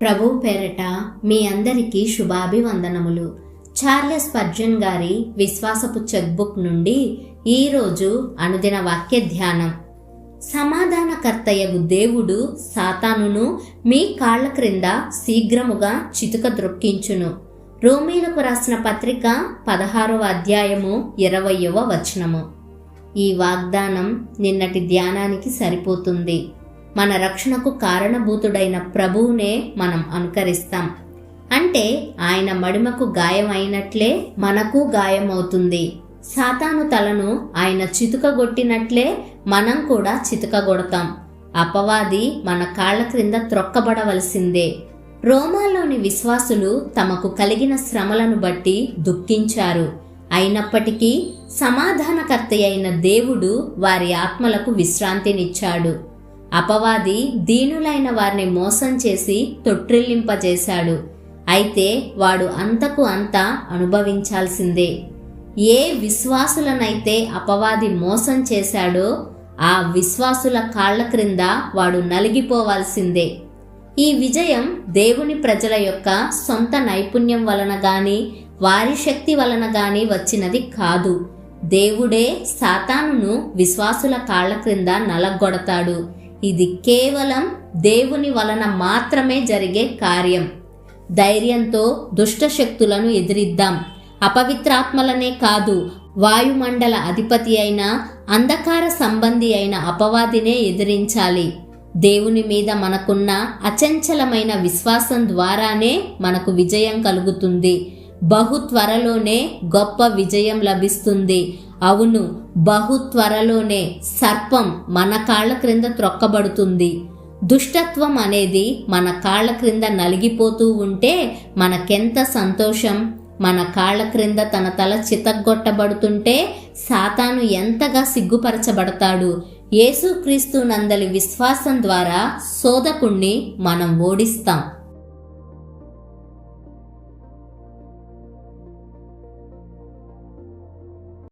ప్రభు పేరట మీ అందరికీ శుభాభివందనములు. చార్లెస్ పర్జన్ గారి విశ్వాసపు చెక్బుక్ నుండి ఈరోజు అనుదిన వాక్య ధ్యానం. సమాధానకర్తయగు దేవుడు సాతానును మీ కాళ్ళ క్రింద శీఘ్రముగా చితుక ద్రొక్కించును. రోమీలకు రాసిన పత్రిక పదహారవ అధ్యాయము ఇరవయవ వచనము. ఈ వాగ్దానం నిన్నటి ధ్యానానికి సరిపోతుంది. మన రక్షణకు కారణభూతుడైన ప్రభువునే మనం అనుకరిస్తాం. అంటే ఆయన మడిమకు గాయం అయినట్లే మనకు గాయమవుతుంది. సాతాను తలను ఆయన చితుకగొట్టినట్లే మనం కూడా చితుకగొడతాం. అపవాది మన కాళ్ళ క్రింద త్రొక్కబడవలసిందే. రోమాలోని విశ్వాసులు తమకు కలిగిన శ్రమలను బట్టి దుఃఖించారు. అయినప్పటికీ సమాధానకర్త అయిన దేవుడు వారి ఆత్మలకు విశ్రాంతినిచ్చాడు. అపవాది దీనులైన వారిని మోసం చేసి తొట్టిల్లింపజేశాడు. అయితే వాడు అంతకు అంత అనుభవించాల్సిందే. ఏ విశ్వాసులనైతే అపవాది మోసం చేశాడో ఆ విశ్వాసుల కాళ్ళ క్రింద వాడు నలిగిపోవాల్సిందే. ఈ విజయం దేవుని ప్రజల యొక్క సొంత నైపుణ్యం వలన గాని వారి శక్తి వలన గాని వచ్చినది కాదు. దేవుడే సాతానును విశ్వాసుల కాళ్ళ క్రింద నలగొడతాడు. ఇది కేవలం దేవుని వలన మాత్రమే జరిగే కార్యం. ధైర్యంతో దుష్ట శక్తులను ఎదిరిద్దాం. అపవిత్రాత్మలనే కాదు వాయుమండల అధిపతి అయిన అంధకార సంబంధి అయిన అపవాదినే ఎదిరించాలి. దేవుని మీద మనకున్న అచంచలమైన విశ్వాసం ద్వారానే మనకు విజయం కలుగుతుంది. బహు త్వరలోనే గొప్ప విజయం లభిస్తుంది. అవును బహు త్వరలోనే సర్పం మన కాళ్ళ క్రింద త్రొక్కబడుతుంది. దుష్టత్వం అనేది మన కాళ్ళ క్రింద నలిగిపోతూ ఉంటే మనకెంత సంతోషం? మన కాళ్ళ క్రింద తన తల చితగ్గొట్టబడుతుంటే సాతాను ఎంతగా సిగ్గుపరచబడతాడు? యేసుక్రీస్తు నందలి విశ్వాసం ద్వారా శోధకుణ్ణి మనం ఓడిస్తాం.